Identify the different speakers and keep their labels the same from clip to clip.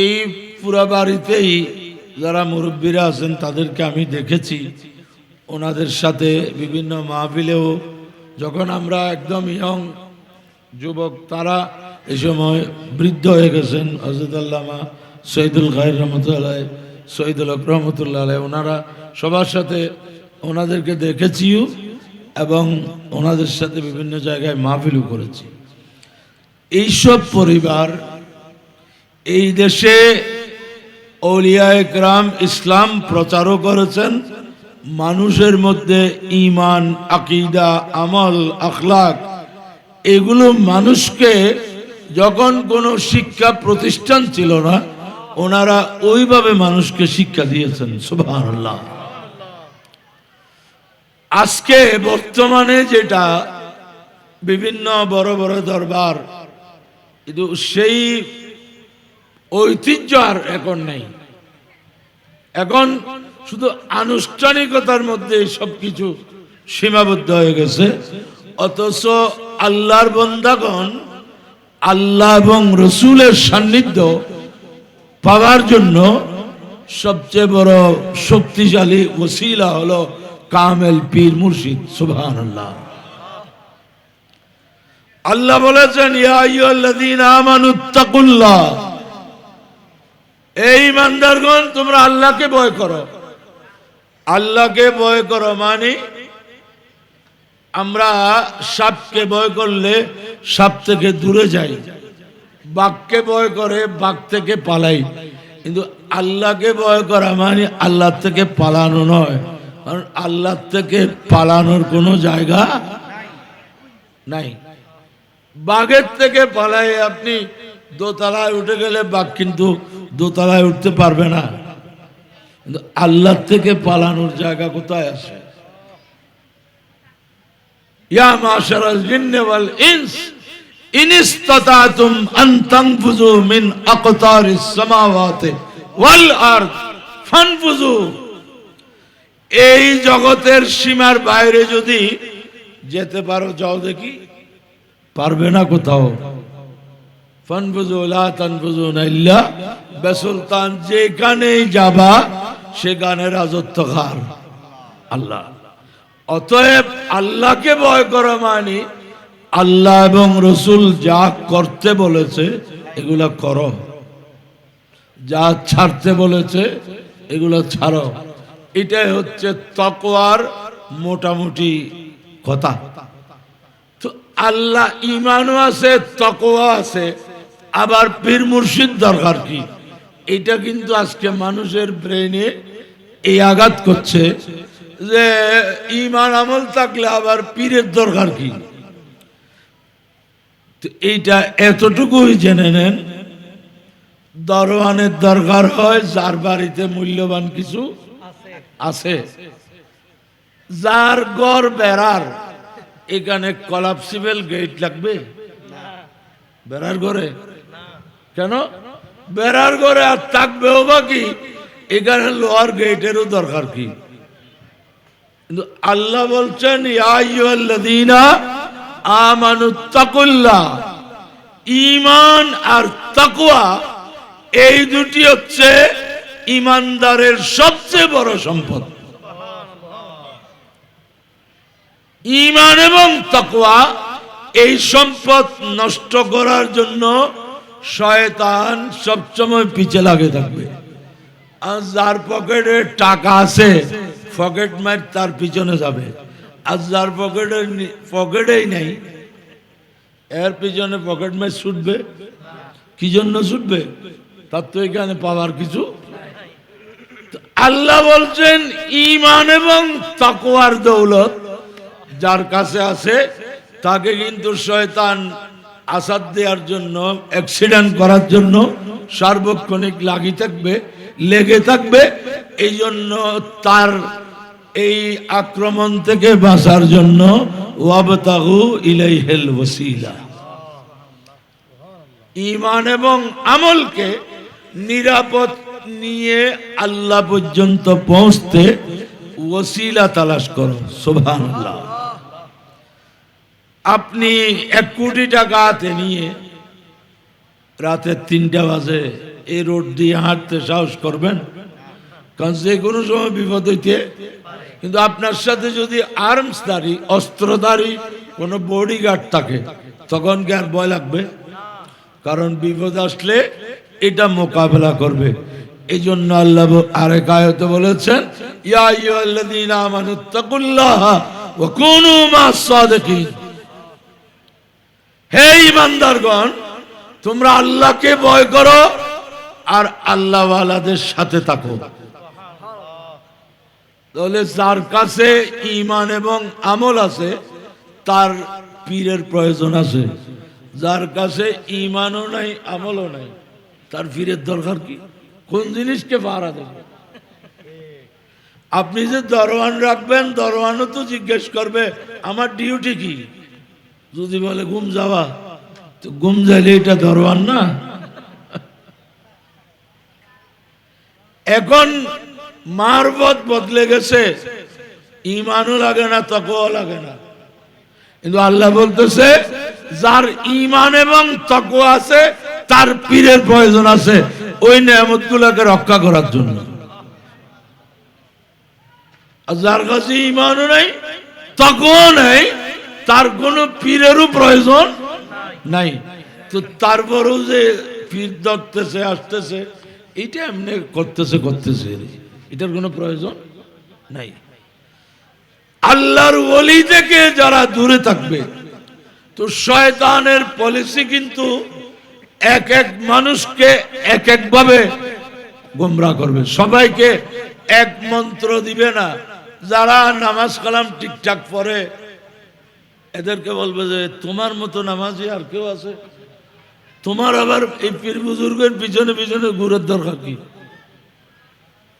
Speaker 1: এই পুরা বাড়িতেই যারা মুরব্বীরা আছেন, তাদেরকে আমি দেখেছি। ওনাদের সাথে বিভিন্ন মাহফিলেও যখন আমরা একদম ইয়ং যুবক, তারা এই সময় বৃদ্ধ হয়ে গেছেন হজরত আল্লামা সৈদুল খায়ের রহমতুল্লাহ সৈদুল হক রহমতুল্লাহ ওনারা সবার সাথে ওনাদেরকে দেখেছিও এবং ওনাদের সাথে বিভিন্ন জায়গায় মাহফিলও করেছি। এইসব পরিবার এই দেশে অলিয়া একরাম ইসলাম প্রচারও করেছেন। মানুষের মধ্যে ইমান আকিদা, আমল, আখলাক, এগুলো মানুষকে যখন কোনো শিক্ষা প্রতিষ্ঠান ছিল না, ওনারা ওইভাবে মানুষকে শিক্ষা দিয়েছেন। সুবহানাল্লাহ। আজকে বর্তমানে যেটা বিভিন্ন বড় বড় দরবার, কিন্তু সেই ঐতিহ্য আর এখন নেই। এখন শুধু আনুষ্ঠানিকতার মধ্যে সবকিছু সীমাবদ্ধ হয়ে গেছে। অথচ আল্লাহর বন্দাগণ, আল্লাহ এবং রসুলের সান্নিধ্য পাওয়ার জন্য সবচেয়ে বড় শক্তিশালী ওসিলা হলো কামেল পীর মুর্শিদ সুবহান আল্লাহ আল্লাহ বলেছেন, ইয়া আইয়ুহাল্লাযীনা আমানুত্তাকুল্লাহ এই ইমানদারগণ, তোমরা আল্লাহকে ভয় করো। আল্লাহকে ভয় করো মানে আমরা সাপকে ভয় করলে সাপ থেকে দূরে যাই। বাঘকে ভয় করে, বাঘ থেকে পালাই। কিন্তু আল্লাহকে ভয় করা মানে আল্লাহ থেকে পালানো নয়। কারণ আল্লাহ থেকে পালানোর কোনো জায়গা নাই। বাঘের থেকে পালাই আপনি দোতলায় উঠে গেলে বাঘ কিন্তু দোতলায় উঠতে পারবে না। কিন্তু আল্লাহ থেকে পালানোর জায়গা কোথায় আছে? ইয়া মাশারাল জিন্নি ওয়াল ইনস, ইন আন তানফুযু মিন আকতারিস সামাওয়াতি ওয়াল আরদ, ফানফুযু। এই জগতের সীমার বাইরে যদি যেতে পারো, যাও দেখি, পারবে না কোথাও। বেসুলতান যেখানেই যাবা সেখানে রাজত্ব খার। আল্লাহ। অতএব আল্লাহকে ভয় করা মানে আল্লাহ এবং রসুল যা করতে বলেছে, এগুলা করো। যা ছাড়তে বলেছে, এগুলো ছাড়ো। এটাই হচ্ছে তকওয়ার মোটামুটি কথা। তো আল্লাহ ইমানও আছে তকওয়া আছে। আবার পীর মুর্শিদ দরকার কি? এটা কিন্তু আজকে মানুষের ব্রেনে এই আঘাত করছে যে ইমান আমল থাকলে আবার পীরের দরকার কি? এইটা এতটুকুই জেনে নেন, দরওয়ানের দরকার হয় যার বাড়িতে মূল্যবান কিছু আছে। যার গড় বেড়ার, এখানে কলাপসিবল গেট লাগবে? বেড়ার ঘরে? কেন? বেড়ার ঘরে আর থাকবেও বা কি? এখানে লোহার গেটেরও দরকার কি? কিন্তু আল্লাহ বলছেন আমানুত্তাকুল্লাহ ঈমান আর তাকওয়া, এই দুটি হচ্ছে ইমানদারের সবচেয়ে বড় সম্পদ। ইমান এবং তাকওয়া, এই সম্পদ নষ্ট করার জন্য শয়তান সবসময় পিছে লাগে থাকবে। আর যার পকেটে টাকা আছে, পকেট মার তার পিছনে যাবে। আর যার পকেটে পকেটেই নেই, এর পিছনে পকেট মার ছুটবে। কি জন্য ছুটবে? তার তো এখানে পাওয়ার কিছু আল্লাহ বলছেন ইমান এবং তাকওয়ার দৌলত যার কাছে আছে, তাকে কিন্তু শয়তান আসাদ দেওয়ার জন্য অ্যাক্সিডেন্ট করার জন্য সার্বক্ষণিক লাগি থাকবে, লেগে থাকবে। এই জন্য তার এই আক্রমণ থেকে বাঁচার জন্য ওয়াবতাহু ইলাইহিল ওসিলা ইমান এবং আমলকে নিরাপদ নিয়ে আল্লাহ পর্যন্ত পৌঁছতে ওসিলা তালাশ করো সুবহানাল্লাহ। আপনি এক কোটি টাকা হাতে নিয়ে রাতের তিনটা বাজে এই রোড দিয়ে হাঁটতে সাহস করবেন? কারণ যে কোনো সময় বিপদ হইতে কিন্তু আপনার সাথে যদি আর্মসধারী অস্ত্রধারী কোনো বডিগার্ড থাকে, তখন কি আর ভয় লাগবে? কারণ বিপদ আসলে এটা মোকাবেলা করবে। এই জন্য আল্লাহ আরেক আয়তে বলেছেন, ইয়া আইয়ুহাল্লাযীনা আমানুত্তাকুল্লাহ ওয়া কুনু মাস সাদিকিন হে ইমানদারগণ, তোমরা আল্লাহকে ভয় করো আর আল্লাহওয়ালাদের সাথে থাকো। তাহলে যার কাছে ইমান এবং আমল আছে, তার পীরের প্রয়োজন আছে। যার কাছে ইমানও নাই, আমলও নাই, তার পীরের দরকার কি? কোন জিনিসকে ভাড়া দেবে? আপনি যে দরওয়ান রাখবেন, দরওয়ানও তো জিজ্ঞেস করবে, আমার ডিউটি কি? যদি বলে ঘুম যাওয়া, তো ঘুম যাইলে এটা দরওয়ান না? এখন মারবত বদলে গেছে। ইমানও লাগে না তকও লাগে না। কিন্তু আল্লাহ বলতেছে, যার ইমান এবং তকও আছে, তার পীরের প্রয়োজন আছে। ওই নিয়ামত গুলাকে রক্ষা করার জন্য। আর যার কাছে ইমানও নাই তকও নাই তার কোনো পীরেরও প্রয়োজন নাই। তো তারপরেও যে পীর ধরতেছে আসতেছে এটা এমনি করতেছে করতেছে। এটার কোনো প্রয়োজন নাই। আল্লাহর ওলি থেকে যারা দূরে থাকবে, তো শয়তানের পলিসি কিন্তু এক এক মানুষকে এক এক ভাবে গোমরা করবে। সবাইকে এক মন্ত্র দিবে না। যারা নামাজ কালাম ঠিকঠাক পড়ে এদেরকে বলবে যে, তোমার মতো নামাজি আর কেউ আছে? তোমার আবার এই পীর বুজুর্গের পিছনে পিছনে ঘুরের দরকার কি?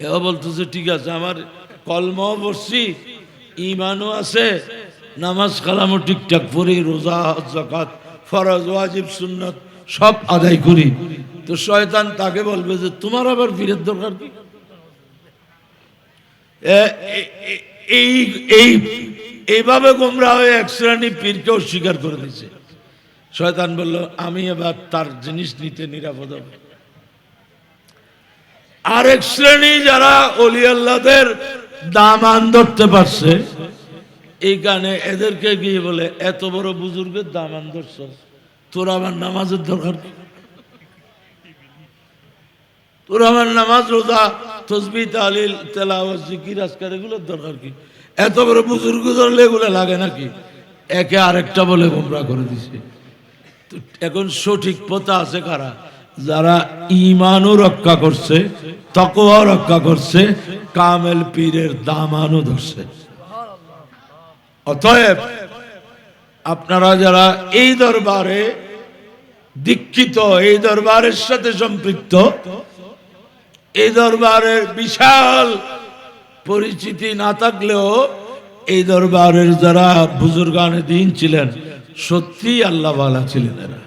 Speaker 1: এও বলতেছে, ঠিক আছে, আমার কলমও পড়ছি ইমানও আছে, নামাজ কালামও ঠিকঠাক পড়ি, রোজা জাকাত ফরজ, ওয়াজিব, সুন্নত সব আদায় করি। তো শয়তান তাকে বলবে যে, তোমার আবার পীরের দরকার কি? এই এইভাবে গোমরা হয়ে এক শ্রেণি পীরকে অস্বীকার করে দিছে শয়তান বলল, আমি এবার তার জিনিস নিতে নিরাপদ আরেক শ্রেণি যারা অলি আল্লাহদের দামান ধরতে পারছে, এই গানে এদেরকে গিয়ে বলে, এত বড় বুজুর্গের দামান ধরছ, তোর আমার নামাজের দরকার? তোর আমার নামাজ, রোজা, তসবি, তালিল, তেলাওয়াত, জিকির, আজকার, এগুলোর দরকার কি? এত বড় বুজুর্গ ধরলে এগুলো লাগে নাকি? একে আরেকটা বলে গোমরা করে দিছে। তো এখন সঠিক পথা আছে কারা? যারা ইমানও রক্ষা করছে তকোয়া রক্ষা করছে, কামেল পীরের দামানও ধরছে। অতএব আপনারা যারা এই দরবারে দীক্ষিত, এই দরবারের সাথে সম্পৃক্ত, এই দরবারের বিশাল পরিচিতি না থাকলেও এই দরবারের যারা বুজুর্গানে দিন ছিলেন সত্যি আল্লাহওয়ালা ছিলেন এরা।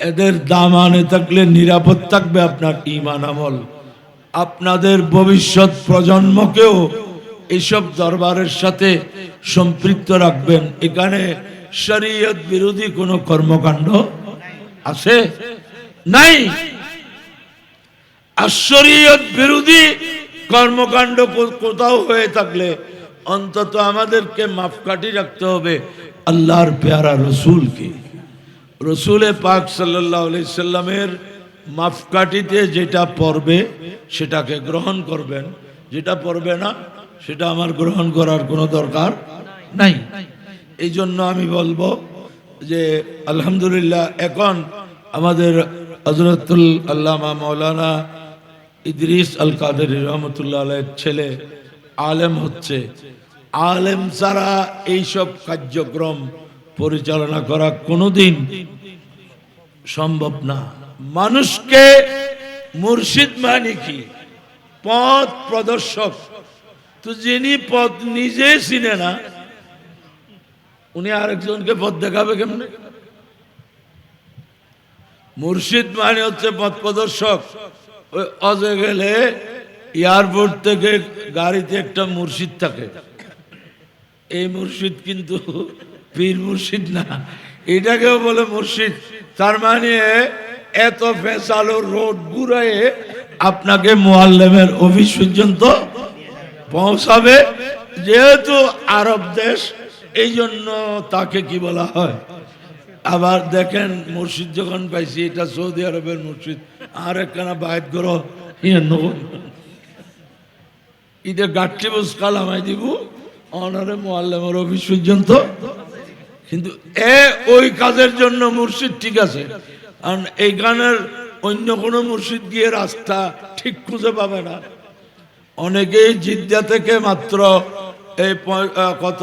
Speaker 1: এদের দামানে থাকলে নিরাপদ থাকবে আপনার ইমান আমল। আপনাদের ভবিষ্যৎ প্রজন্মকেও এইসব দরবারের সাথে সম্পৃক্ত রাখবেন। এখানে শরীয়ত বিরোধী কোনো কর্মকাণ্ড আছে? নাই। আশ্বরীয়ত বিরোধী কর্মকাণ্ড কোথাও হয়ে থাকলে অন্তত আমাদেরকে মাপকাঠি রাখতে হবে। আল্লাহর পেয়ারা রসুলকে। রসুলে পাক সাল্লাহ সাল্লামের মাপকাঠিতে যেটা পড়বে, সেটাকে গ্রহণ করবেন। যেটা পড়বে না, সেটা আমার গ্রহণ করার কোনো দরকার নাই। এই জন্য আমি বলব যে, আলহামদুলিল্লাহ, এখন আমাদের হজরতুল আল্লামা মৌলানা ইদ্রিস আল কাদের রহমতুল্লাহ আলাইয়ের ছেলে আলেম হচ্ছে। আলেম ছাড়া এইসব কার্যক্রম পরিচালনা করা কোনোদিন সম্ভব না। মানুষকে মুর্শিদ মানে কি? পথ প্রদর্শক। তো যিনি পথ নিজে চিনে না, উনি আরেকজনকে পথ দেখাবে কেমনে? মুর্শিদ মানে হচ্ছে পথ প্রদর্শক। গেলে এয়ারপোর্ট থেকে গাড়িতে একটা মুর্শিদ থাকে। এই মুর্শিদ কিন্তু পীর মুর্শিদ না। এটাকেও বলে মুর্শিদ। তার মানে এত ফেসালো রোড ঘুরায়ে আপনাকে মোয়াল্লেমের অফিস পর্যন্ত পৌঁছাবে। যেহেতু আরব দেশ এই জন্য তাকে কি বলা হয়? আবার দেখেন মসজিদ যখন পাইছি, এটা সৌদি আরবের মসজিদ আর একখানা বাইত করো ইয়ে ঈদে বুস কালামাই দিব, অনারে মোয়াল্লেমের অফিস পর্যন্ত। কিন্তু এ ওই কাজের জন্য মুর্শিদ ঠিক আছে, কারণ এই গানের অন্য কোনো মুর্শিদ গিয়ে রাস্তা ঠিক খুঁজে পাবে না। অনেকেই জিদ্দা থেকে মাত্র এই কত,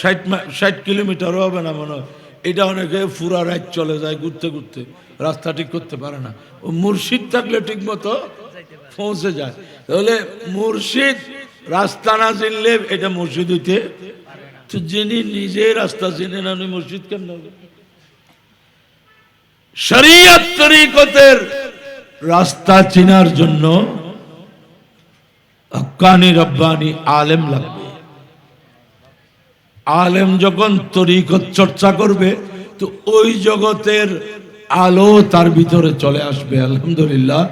Speaker 1: ষাট ষাট কিলোমিটার হবে না মনে হয়। এটা অনেকে ফুরা রাত চলে যায় ঘুরতে ঘুরতে। রাস্তা ঠিক করতে পারে না। ও মুর্শিদ থাকলে ঠিক মতো পৌঁছে যায়। তাহলে মুর্শিদ রাস্তা না চিনলে এটা মসজিদ হইতে তো যিনি নিজে রাস্তা চিনে না, উনি মসজিদ কেন তরিকতের রাস্তা চেনার জন্য হক্কানি রব্বানি আলেম লাগবে। আলেম যখন তরিকত চর্চা করবে, তো ওই জগতের আলো তার ভিতরে চলে আসবে, আলহামদুলিল্লাহ।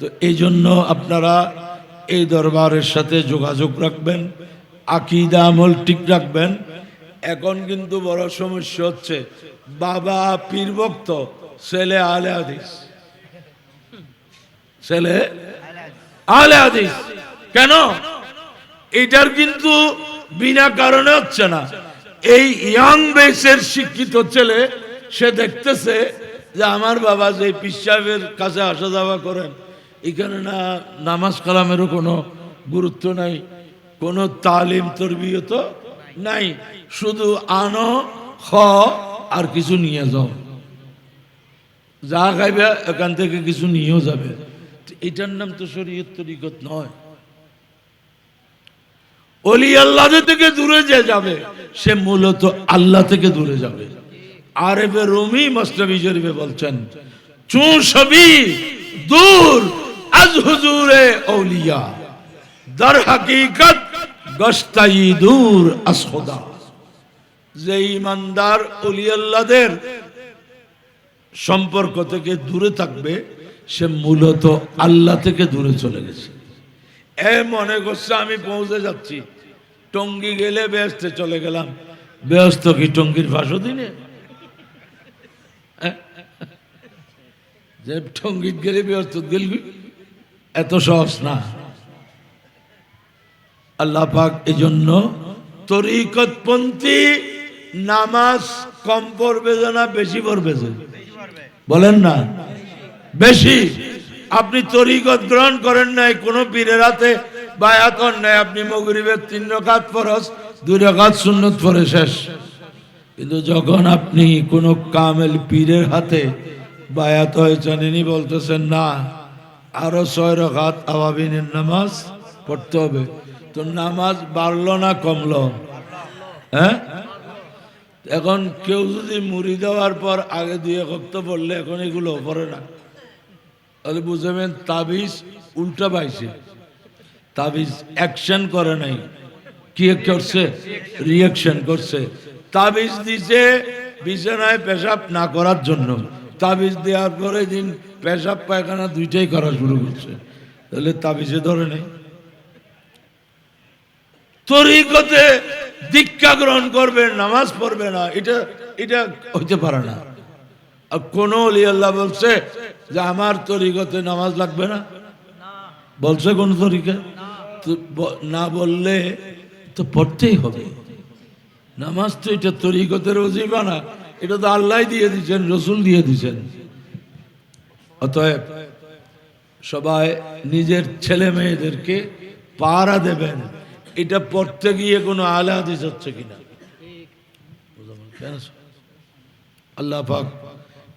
Speaker 1: তো এই জন্য আপনারা এই দরবারের সাথে যোগাযোগ রাখবেন, আকিদা আমল ঠিক রাখবেন। এখন কিন্তু বড় সমস্যা হচ্ছে, বাবা পীর ভক্ত, ছেলে আলে হাদিস। ছেলে আলে হাদিস, কেন? এটার কিন্তু বিনা কারণে হচ্ছে না। এই ইয়াং বেসের শিক্ষিত ছেলে সে দেখতেছে যে আমার বাবা যে পীর সাহেবের কাছে আসা যাওয়া করেন, এখানে না নামাজ কালামেরও কোনো গুরুত্ব নাই, কোনো তালিম তরবিয়ত নাই, শুধু আনো, খ, আর কিছু নিয়ে যাও। যা খাইবে এখান থেকে কিছু নিয়েও যাবে। এটার নাম তো শরীয়ত তরিকত নয়। অলি আল্লাহ থেকে দূরে যে যাবে, সে মূলত আল্লাহ থেকে দূরে যাবে। আরবে রুমি মস্তবি জরিবে বলছেন, চু সবি, দূর, আজ হুজুরে অলিয়া দর হাকিকত, গস্তাই দূর আসহদা যে ইমানদার অলিয়াল্লাদের সম্পর্ক থেকে দূরে থাকবে, সে মূলত আল্লাহ থেকে দূরে চলে গেছে। এ মনে করছে, আমি পৌঁছে যাচ্ছি। টঙ্গি গেলে ব্যস্তে চলে গেলাম। ব্যস্ত কি টঙ্গির ভাষো দিনে যে টঙ্গিত গেলে ব্যস্ত গেলবি এত সহজ না। আল্লাহ পাক এই জন্য তরিকতপন্থী নামাজ কম পড়বে না বেশি পড়বে বলেন না। বেশি। আপনি তরিকত গ্রহণ করেন নাই, কোন পীরের হাতে বায়াত নাই, আপনি মগরিবের তিন রকাত ফরজ, দুই রকাত সুন্নত পরে শেষ। কিন্তু যখন আপনি কোন কামেল পীরের হাতে বায়াত হয়েছেন ইনি বলতেছেন, না, আরও ছয় রকাত আওয়াবিনের নামাজ পড়তে হবে। তো নামাজ বাড়লো না কমলো? হ্যাঁ? এখন কেউ যদি মুড়ি দেওয়ার পর আগে দুই একত্র পড়লে এখন এগুলো পড়ে না। তাহলে বুঝবেন তাবিজ উল্টা পাইছে। তাবিজ অ্যাকশন করে নাই। কি করছে? রিয়াকশন করছে। তাবিজ দিছে বিছানায় পেশাব না করার জন্য। তাবিজ দেওয়ার পরে দিন পেশাব পায়খানা দুইটাই করা শুরু করছে। তাহলে তাবিজে ধরে নেই। তরিকতে দীক্ষা গ্রহণ করবে, নামাজ পড়বে না, এটা এটা হইতে পারে না। আর কোন আল্লাহ বলছে যে, আমার তরিকতে নামাজ লাগবে না? বলছে কোন তরিকা? না বললে তো পড়তেই হবে। নামাজ তো এটা তরিকতের অজিবা না এটা তো আল্লাহ দিয়ে দিচ্ছেন রসুল দিয়ে দিচ্ছেন অতএব সবাই নিজের ছেলে মেয়েদেরকে পাহারা দেবেন। এটা পড়তে গিয়ে কোনো আলা হাদিস হচ্ছে কিনা? কেন? আল্লাহ পাক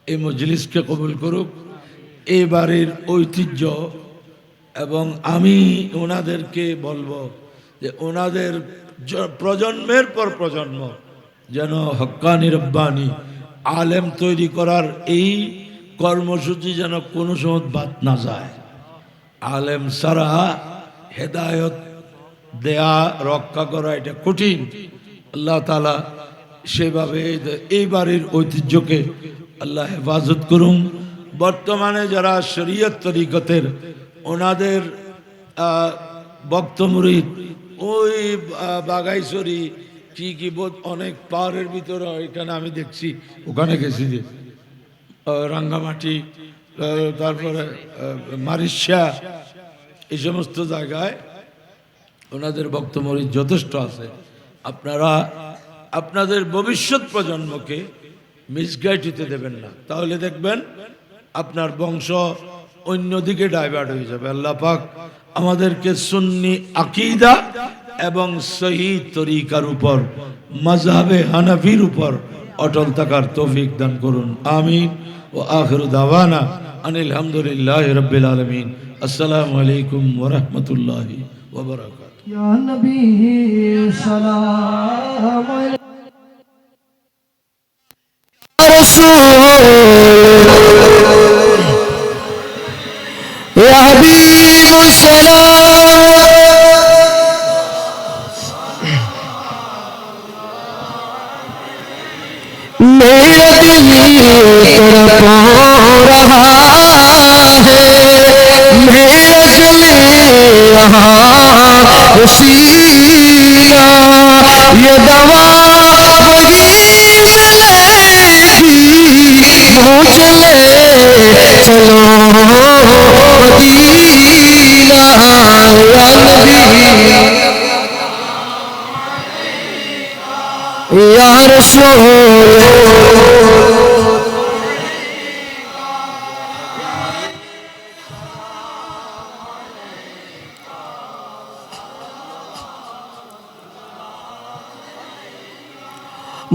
Speaker 1: এই মজলিসকে কবুল করুক। এই বাড়ির ঐতিহ্য এবং আমি ওনাদেরকে বলব যে ওনাদের প্রজন্মের পর প্রজন্ম যেন হক্কানি রব্বানি আলেম তৈরি করার এই কর্মসূচি যেন কোনো সময় বাদ না যায়। আলেম সারা হেদায়ত দেয়া, রক্ষা করা এটা কঠিন। আল্লাহ তালা সেভাবে এই বাড়ির ঐতিহ্যকে আল্লাহ হেফাজত করুন। বর্তমানে যারা শরীয়ত তরিকতের, ওনাদের ভক্ত ওই বাগাইছড়ি কি কি বোধ অনেক পাহাড়ের ভিতরে, এখানে আমি দেখছি, ওখানে গেছি যে রাঙ্গামাটি তারপরে মারিশা এই সমস্ত জায়গায় ওনাদের বক্তব্য যথেষ্ট আছে। আপনারা, আপনাদের ভবিষ্যৎ প্রজন্মকে মিসগাইড হতে দেবেন না। তাহলে দেখবেন, আপনার বংশ অন্যদিকে ডাইভার্ট হয়ে যাবে। আল্লাহ আমাদেরকে সুন্নি আকিদা এবং সহি তরিকার উপর মজাবে হানাফির উপর অটল থাকার তৌফিক দান করুন আমিন ও আখির দাওয়ানা আনিল হামদুলিল্লাহ রব্বিল আলমিন আসসালামু আলাইকুম ওরহমতুল্লাহি ওবরাকাত
Speaker 2: يا نبي سلام عليك رسول يا حبيب السلام رہا ہے۔ میرٹ میں یہاں سیا یہ دوا بڑی سلیسی لے، چلو مدینہ یا نبی۔ یا رسول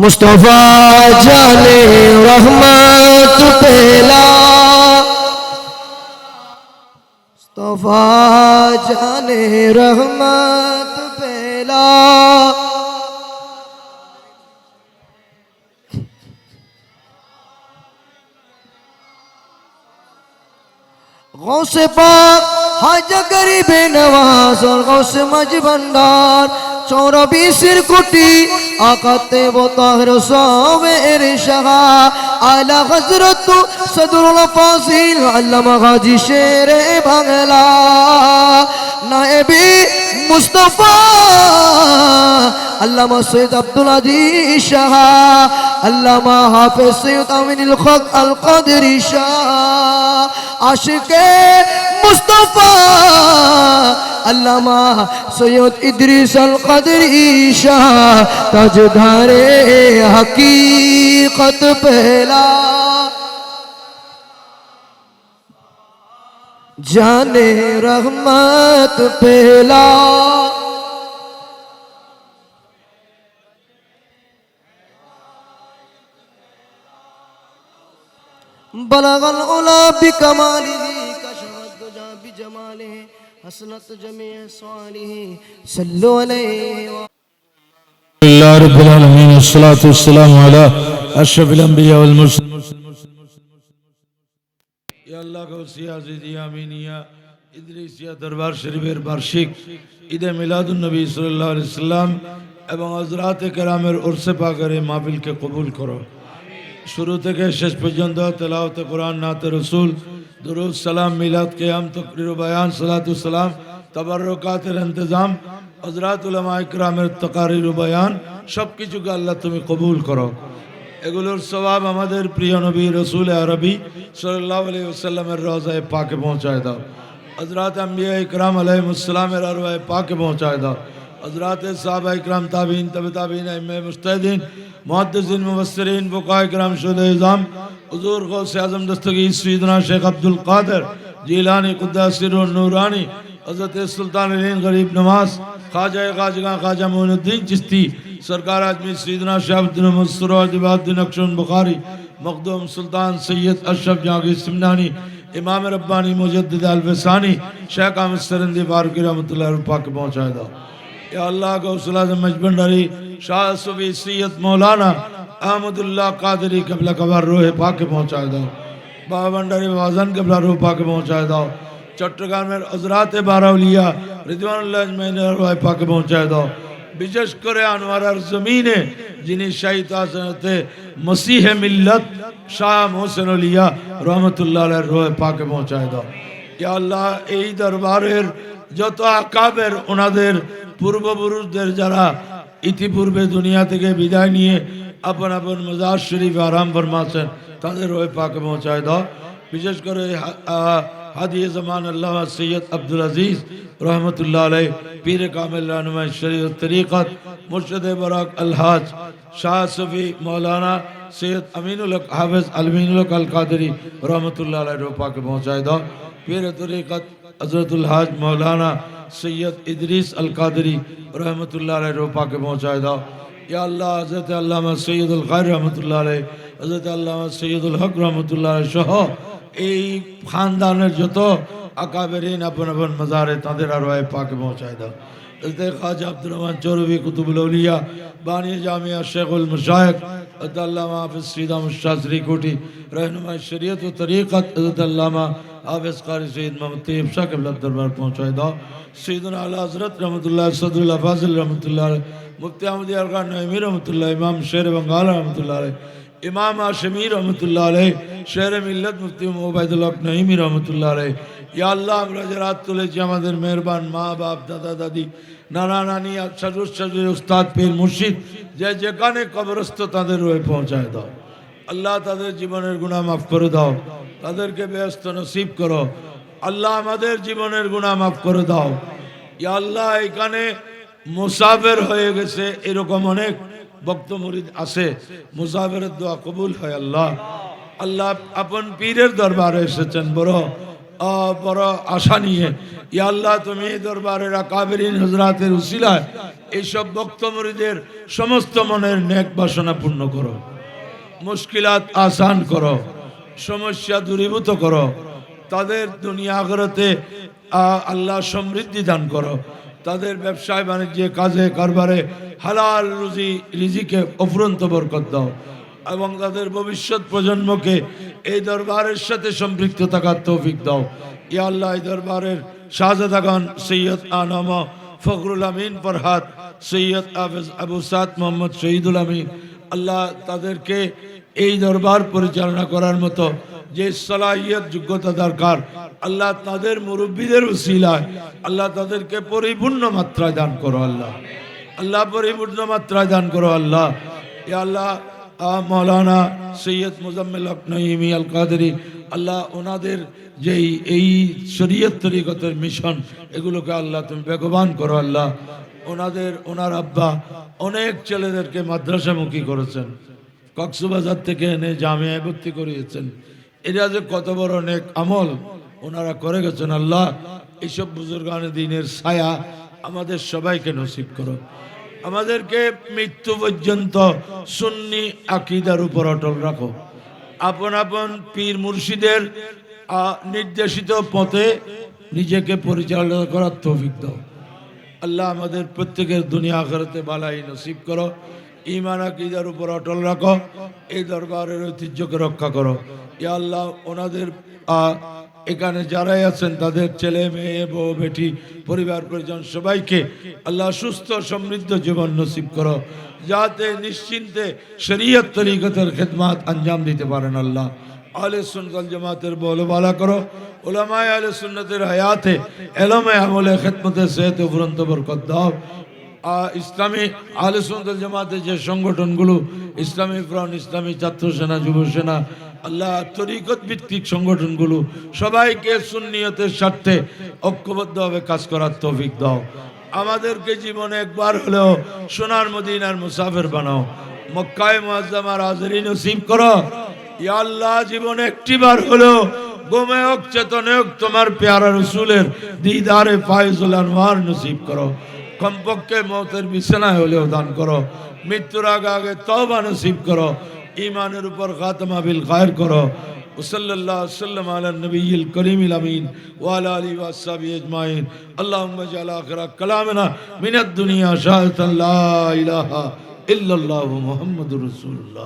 Speaker 2: মুস্তফা জানে রহমত পেলা। মুস্তফা জানে রহমত পেলা। গৌসে পাক হাজ গরিবে নওয়াজ গৌস মাঝ ভান্ডার। চৌরবিশের কোটি আকাতে বতাহর সবের সাহা আলা হজরত সদরুল ফাজিল, আল্লামা গাজী শের বাংলা। নায়েবি মুস্তফা, আল্লামা সৈয়দ আব্দুল আজিজ সাহা আল্লামা আশিকে মুস্তফা আল্লামা সৈয়দ ইদ্রিস আল কাদের ঈশা তাজধারে হকিকত পেলা। জানে রহমত পেলা। بلغ العلا بكماله حسنت جميع صالحه صلوا عليه
Speaker 1: لله رب العالمين والصلاة والسلام على أشرف الأنبياء والمرسلين يا الله গৌসিয়া জিদিয়া মিনিয়া ইদ্রিসিয়া দরবার শরীফের বার্ষিক ঈদে মিলাদুন নবী সাল্লাল্লাহু আলাইহি সাল্লাম এবং হযরতে কেরামের উরসে পাকের এই মাহফিলকে কবুল করো শুরু থেকে শেষ পর্যন্ত তেলাওয়াত কোরআন নাতে রসুল দুরুদ সালাম, মিলাদ কিয়াম, তকরির বায়ান, সালাতু সালাম তাবাররকাতের ইন্তজাম, হযরত উলামা ইকরামের তকারির বায়ান সব কিছুকে আল্লাহ তুমি কবুল করো। এগুলোর সবাব আমাদের প্রিয় নবী রসুল আরবি সাল্লাল্লাহু আলাইহি ওয়াসাল্লামের রওজায়ে পাকে পৌঁছায় দাও। হযরত আম্বিয়া ইকরাম আলাইহিমুসসালামের আরওয়ায়ে পাকে পৌঁছায় দাও। حضرات صحابہ اکرام، تابعین طب تابعین ام مستحدین محدثین مبصرین بقاء اکرام شد اعظام، حضور غوث اعظم دستگی سیدنا شیخ عبد القادر جیلانی قداسر و نورانی، حضرت سلطان علین غریب نواز خواجہ غاجگان خواجہ مون الدین چستی سرکار آدمی سیدنا شاہ و سراج دن اکشن بخاری، مقدوم سلطان سید اشرف جانگی سمنانی، امام ربانی مجدد الفسانی شیخ آمد سرندی بارکی رحمت اللہ پاک پہنچائے دا یا اللہ کا حوصلہ سے مجبن ڈری شاہ صبی سید مولانا احمد اللہ قادری قبلہ قبر روح پاک پہنچائے دا باہبن ڈری وازن قبلہ روح پاک پہنچائے دا چٹرگان میں عزرات بارہ اولیاء ردوان اللہ جمعین روح پاک پہنچائے دا بجش کرے انوار زمین جنہیں شہید آسنت مسیح ملت شاہ محسن علیہ رحمت اللہ علیہ روح پاک پہنچائے دا یا اللہ، ای دربارر যত আকাবের ওনাদের পূর্বপুরুষদের যারা ইতিপূর্বে দুনিয়া থেকে বিদায় নিয়ে আপন আপন মজার শরীফ আরাম ফরমাছেন তাদের ওই পাকে পৌঁছায় দাও। বিশেষ করে হাদিয়ে জামান আল্লাহ সৈয়দ আব্দুল আজিজ রহমতুল্লাহ আলাই পীর কামিল রানুমাই শরীয়ত তরিকত, মুর্শিদ বরাক আলহাজ শাহ সফি মৌলানা সৈয়দ আমিনুল হাফেজ আলমিনুল আল কাদরি রহমতুল্লাহ আলাই রোপাকে পৌঁছায় দাও। পীর তরিকত হজরতুল হাজ মৌলানা সৈয়দ ইদরিস আল কাদরি রহমতুল্লাহ আলাই রোপাকে পৌঁছায় দাও ইয়া আল্লাহ হজরত আল্লামা সৈয়দুল খায় রহমতুল্লাহ আলাই হজরত আল্লামা সৈয়দুল হক রহমতুল্লাহ আলাই সহ এই খানদানের যত আকাবেরিন আপন আপন মাজারে তাদের আর পাকে পৌঁছায় দাও حضرت خواجہ عبد الرحمن چوروی قطب الاولیاء بانی جامعہ شیخ المشایق حضرت علامہ حافظ سیدہ مشاہ کوٹی رہنما شریعت و طریقت حضرت علامہ حافظ قاری سید محمد طیب شاہ قبلہ دربار پہنچائے دا۔ سیدنا علی حضرت رحمت اللہ صدر اللہ فاضل رحمت اللہ علیہ مفتی احمدی ارغان نعیمی رحمت اللہ امام شیر بنگال رحمت اللہ علیہ امام آشمی رحمت اللہ علیہ شیر ملت مفتی مبید اللہ نعیمی رحمت اللہ علیہ ইয়া আল্লাহ, আমরা যে হাত তুলেছি আমাদের মেহরবান মা, বাপ, দাদা, দাদি, নানা, নানি উস্তাদ, পীর, মুর্শিদ, যে যেখানে কবরস্থ তাদের রয়ে পৌঁছায় দাও। আল্লাহ তাদের জীবনের গুণা মাফ করে দাও। তাদেরকে ব্যস্ত নসিব করো। আল্লাহ আমাদের জীবনের গুণা মাফ করে দাও। আল্লাহ, এখানে মুসাফের হয়ে গেছে, এরকম অনেক ভক্ত মরিদ আছে। মুসাফের দোয়া কবুল হয় আল্লাহ। আল্লাহ আপন পীরের দরবারে এসেছেন, বড়। বড় আশা নিয়ে, ইয়া আল্লাহ, তুমি এই দরবারের আকাবেরিন হজরাতের উসিলায় এইসব ভক্ত মুরিদের সমস্ত মনের নেক বাসনা পূর্ণ করো, মুশকিলাত আসান করো, সমস্যা দূরীভূত করো, তাদের দুনিয়া আগরতে আল্লাহ সমৃদ্ধি দান করো, তাদের ব্যবসায় বাণিজ্যে, কাজে, কারবারে হালাল রুজি, রিজিকে অফুরন্ত বরকত দাও। এবং তাদের ভবিষ্যৎ প্রজন্মকে এই দরবারের সাথে সম্পৃক্ত থাকার তৌফিক দাও। ইয়া আল্লাহ, এই দরবারের শাহজাদাগান সৈয়দ আনামা ফখরুল আমিন ফরহাদ, সৈয়দ আফেজ আবু সাদ মোহাম্মদ শহীদুল আমিন। আল্লাহ তাদেরকে এই দরবার পরিচালনা করার মতো যে সলাহিয়ত, যোগ্যতা দরকার, আল্লাহ তাদের মুরব্বীদের উসিলায়, আল্লাহ তাদেরকে পরিপূর্ণ মাত্রায় দান করো আল্লাহ। আল্লাহ পরিপূর্ণ মাত্রায় দান করো আল্লাহ। আল্লাহ মৌলানা সৈয়দ মুজাম্মেল নঈমি আল কাদেরি আল্লাহ ওনাদের যেই, এই শরীয়ত তরিকতের মিশন, এগুলোকে আল্লাহ তুমি বেগবান করো আল্লাহ। ওনাদের, ওনার আব্বা অনেক ছেলেদেরকে মাদ্রাসামুখী করেছেন, কক্সবাজার থেকে এনে জামিয়ায় ভর্তি করিয়েছেন। এটা যে কত বড় অনেক আমল, ওনারা করে গেছেন আল্লাহ। এইসব বুজুর্গান দিনের ছায়া আমাদের সবাইকে নসিব করো। আমাদেরকে মৃত্যু পর্যন্ত সুন্নি আকিদার উপর অটল রাখো। আপন আপন পীর মুর্শিদের নির্দেশিত পথে নিজেকে পরিচালনা করার দাও। আল্লাহ আমাদের প্রত্যেকের দুনিয়া আখরাতে বালাই নসিব করো। ইমান আকিদার উপর অটল রাখো। এই দরবারের ঐতিহ্যকে রক্ষা করো। ইয়া আল্লাহ ওনাদের এখানে যারাই আছেন, তাদের ছেলে, মেয়ে, বউ, বেটি, পরিবার, পরিজন, সবাইকে আল্লাহ সুস্থ, সমৃদ্ধ জীবন নসিব করো। যাতে নিশ্চিন্তে শরীয়ত তরিকতের খেদমাত আঞ্জাম দিতে পারেন আল্লাহ। আলে সুন্নাত জামাতের বলবালা করো। ওলামায় আলে সুন্নতের হায়াতে এলমে আমলে খেদমতে সেহত উপরন্ত বরকত দাও। ইসলামী আলে সুন্নাত জামাতের যে সংগঠনগুলো, ইসলামী ফ্রন্ট, ইসলামী ছাত্র সেনা, যুব সেনা, আল্লাহ তরিকত ভিত্তিক সংগঠনগুলো সবাইকে সুন্নিয়তের স্বার্থে ঐক্যবদ্ধভাবে কাজ করার তৌফিক দাও। আমাদেরকে জীবনে একবার হলেও সোনার মদিনার মুসাফের বানাও। মক্কায় মুআজ্জামার হাজিরি নসিব করো। ইয়া আল্লাহ, জীবনে একটিবার হলেও গোমে হোক, চেতনে তোমার পেয়ারা রসুলের দিদারে ফাইজুল আনওয়ার নসিব করো। কমপক্ষে মৌতের বিছানায় হলেও দান করো মৃত্যুর আগে আগে তওবা নসিব করো ইমানের উপর খাতমা বিল খায়ের করো وصلى الله وسلم على النبي الكريم الامين وعلى اله وصحبه اجمعين اللهم اجعل اخر كلامنا من الدنيا شهاده لا اله الا الله محمد رسول الله